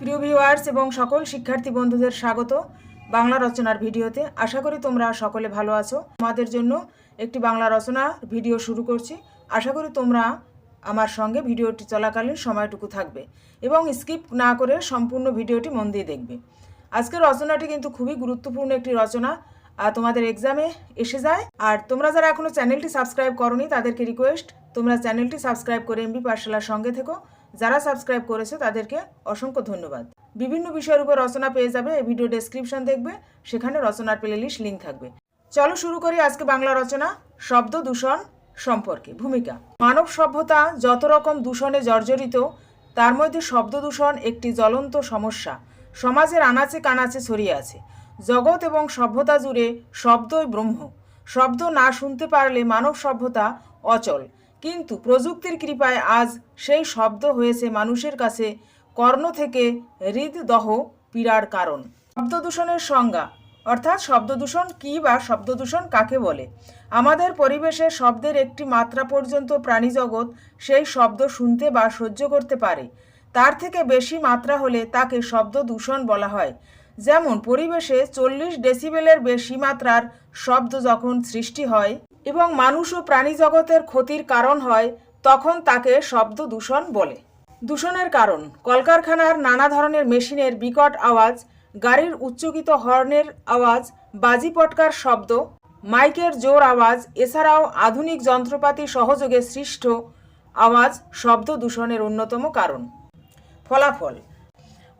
প্রিয় ভিউয়ার্স এবং সকল শিক্ষার্থী বন্ধুদের স্বাগত বাংলা রচনার ভিডিওতে। আশা করি তোমরা সকলে ভালো আছো। আমাদের জন্য একটি বাংলা রচনা ভিডিও শুরু করছি। আশা করি তোমরা আমার সঙ্গে ভিডিওটি চলাকালীন সময়টুকু থাকবে এবং স্কিপ না করে সম্পূর্ণ ভিডিওটি মন দিয়ে দেখবে। আজকের রচনাটি কিন্তু খুবই গুরুত্বপূর্ণ একটি রচনা। আর তোমাদের এক্সামে এসে যায়। আর তোমরা যারা এখনও চ্যানেলটি সাবস্ক্রাইব করনি, তাদেরকে রিকোয়েস্ট তোমরা চ্যানেলটি সাবস্ক্রাইব করে এমবি পাঠশালার সঙ্গে থেকো। যারা সাবস্ক্রাইব করেছে তাদেরকে অসংখ্য ধন্যবাদ। বিভিন্ন বিষয়ের উপর রচনা পেয়ে যাবে, এই ভিডিও ডেসক্রিপশন দেখবে, সেখানে রচনার প্লেলিস্ট লিঙ্ক থাকবে। চলো শুরু করি আজকে বাংলা রচনা, শব্দ দূষণ সম্পর্কে। ভূমিকা, মানব সভ্যতা যত রকম দূষণে জর্জরিত, তার মধ্যে শব্দ দূষণ একটি জ্বলন্ত সমস্যা। সমাজের আনাচে কানাচে ছড়িয়ে আছে। জগৎ এবং সভ্যতা জুড়ে শব্দই ব্রহ্ম। শব্দ না শুনতে পারলে মানব সভ্যতা অচল। কিন্তু প্রযুক্তির কৃপায় আজ সেই শব্দ হয়েছে মানুষের কাছে কর্ণ থেকে হৃদদহ পীড়ার কারণ। শব্দ দূষণের সংজ্ঞা, অর্থাৎ শব্দদূষণ কী বা শব্দদূষণ কাকে বলে? আমাদের পরিবেশে শব্দের একটি মাত্রা পর্যন্ত প্রাণীজগৎ সেই শব্দ শুনতে বা সহ্য করতে পারে। তার থেকে বেশি মাত্রা হলে তাকে শব্দ দূষণ বলা হয়। যেমন, পরিবেশে চল্লিশ ডেসিবেলের বেশি মাত্রার শব্দ যখন সৃষ্টি হয় এবং মানুষ ও প্রাণী জগতের ক্ষতির কারণ হয়, তখন তাকে শব্দ দূষণ বলে। দূষণের কারণ, কলকারখানার নানা ধরনের মেশিনের বিকট আওয়াজ, গাড়ির উচ্চকিত হর্নের আওয়াজ, বাজি পটকার শব্দ, মাইকের জোর আওয়াজ, এছাড়াও আধুনিক যন্ত্রপাতি সহযোগে সৃষ্ট আওয়াজ শব্দ দূষণের অন্যতম কারণ। ফলাফল,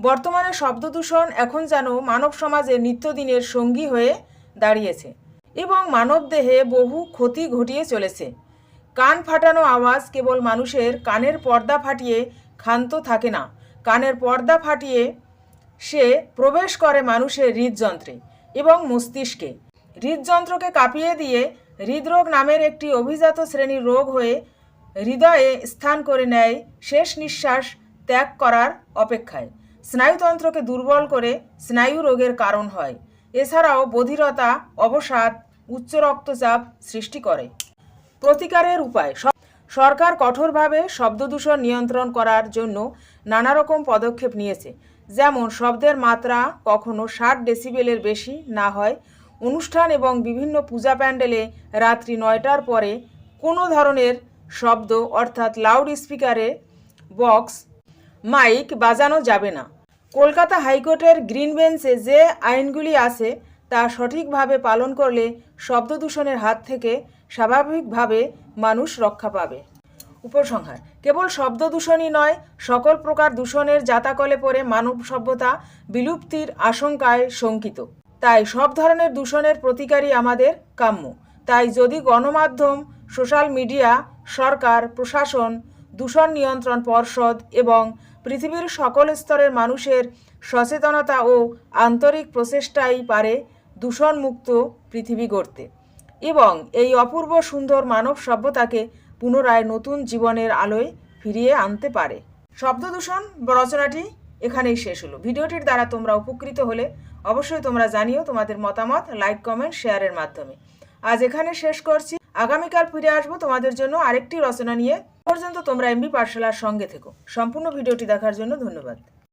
বর্তমানে শব্দ দূষণ এখন যেন মানব সমাজে নিত্যদিনের সঙ্গী হয়ে দাঁড়িয়েছে। এবং মানবদেহে বহু ক্ষতি ঘটিয়ে চলেছে। কান ফাটানো আওয়াজ কেবল মানুষের কানের পর্দা ফাটিয়ে ক্ষান্ত থাকে না। কানের পর্দা ফাটিয়ে সে প্রবেশ করে মানুষের হৃদযন্ত্রে এবং মস্তিষ্কে। হৃদযন্ত্রকে কাঁপিয়ে দিয়ে হৃদরোগ নামের একটি অভিজাত শ্রেণির রোগ হয়ে হৃদয়ে স্থান করে নেয় শেষ নিঃশ্বাস ত্যাগ করার অপেক্ষায়। স্নায়ুতন্ত্রকে দুর্বল করে স্নায়ু রোগের কারণ হয়। এছাড়াও বধিরতা, অবসাদ উচ্চ রক্তচাপ সৃষ্টি করে। প্রতিকারের উপায় সরকার কঠোরভাবে শব্দদূষণ নিয়ন্ত্রণ করার জন্য নানা রকম পদক্ষেপ নিয়েছে। যেমন, শব্দের মাত্রা কখনো ষাট ডেসিবেলের বেশি না হয়। অনুষ্ঠান এবং বিভিন্ন পূজা প্যান্ডেলে রাত্রি নয়টার পরে কোনো ধরনের শব্দ, অর্থাৎ লাউড স্পিকারে বক্স, মাইক বাজানো যাবে না। কলকাতা হাইকোর্টের গ্রিন বেঞ্চে যে আইনগুলি আছে তা সঠিকভাবে পালন করলে শব্দ দূষণের হাত থেকে স্বাভাবিকভাবে মানুষ রক্ষা পাবে। উপসংহার, কেবল শব্দ দূষণই নয়, সকল প্রকার দূষণের জাতাকলে পড়ে মানব সভ্যতা বিলুপ্তির আশঙ্কায় শঙ্কিত। তাই সব ধরনের দূষণের প্রতিকারই আমাদের কাম্য। তাই যদি গণমাধ্যম, সোশ্যাল মিডিয়া, সরকার, প্রশাসন, দূষণ নিয়ন্ত্রণ পর্ষদ এবং পৃথিবীর সকল স্তরের মানুষের সচেতনতা ও আন্তরিক প্রচেষ্টাই পারে দূষণমুক্ত পৃথিবী গড়তে। এবং এই অপূর্ব সুন্দর মানব সভ্যতাকে পুনরায় নতুন জীবনের আলোয় ফিরিয়ে আনতে পারে। শব্দ দূষণ রচনাটি এখানেই শেষ হলো। ভিডিওটির দ্বারা তোমরা উপকৃত হলে অবশ্যই তোমরা জানিও তোমাদের মতামত লাইক, কমেন্ট, শেয়ারের মাধ্যমে। আজ এখানে শেষ করছি। আগামীকাল ফিরে আসব তোমাদের জন্য আরেকটি রচনা নিয়ে। পর্যন্ত তোমরা এমবি পাঠশালার সঙ্গে থেকো। সম্পূর্ণ ভিডিওটি দেখার জন্য ধন্যবাদ।